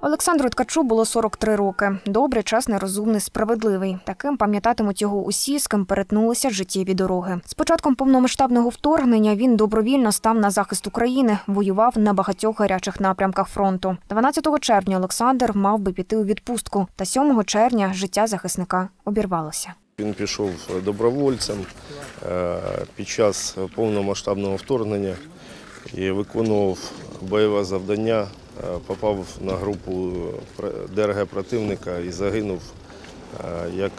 Олександру Ткачу було 43 роки. Добрий, чесний, розумний, справедливий. Таким пам'ятатимуть його усі, з ким перетнулися життєві дороги. З початком повномасштабного вторгнення він добровільно став на захист України, воював на багатьох гарячих напрямках фронту. 12 червня Олександр мав би піти у відпустку, та 7 червня життя захисника обірвалося. Він пішов добровольцем е, під час повномасштабного вторгнення і виконував бойове завдання, попав на групу пр- ДРГ противника і загинув е, як,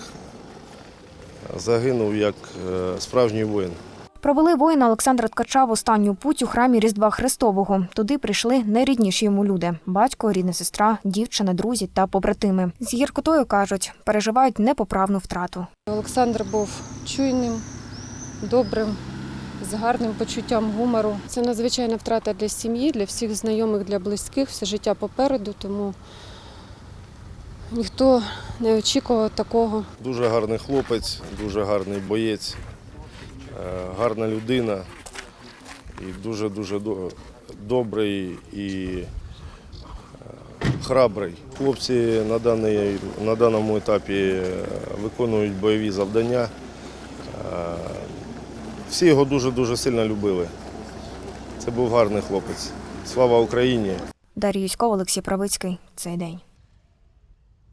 загинув як е, справжній воїн. Провели воїна Олександра Ткача в останню путь у храмі Різдва Христового. Туди прийшли найрідніші йому люди: батько, рідна сестра, дівчина, друзі та побратими. З гіркотою кажуть, переживають непоправну втрату. Олександр був чуйним, добрим, з гарним почуттям гумору. Це надзвичайна втрата для сім'ї, для всіх знайомих, для близьких, все життя попереду, тому ніхто не очікував такого. Дуже гарний хлопець, дуже гарний боєць, е, гарна людина і дуже-дуже добрий і е, храбрий. Хлопці на, даний, на даному етапі е, виконують бойові завдання. Всі його дуже-дуже сильно любили. Це був гарний хлопець. Слава Україні! Дар'я Юсько, Олексій Правицький. Цей день.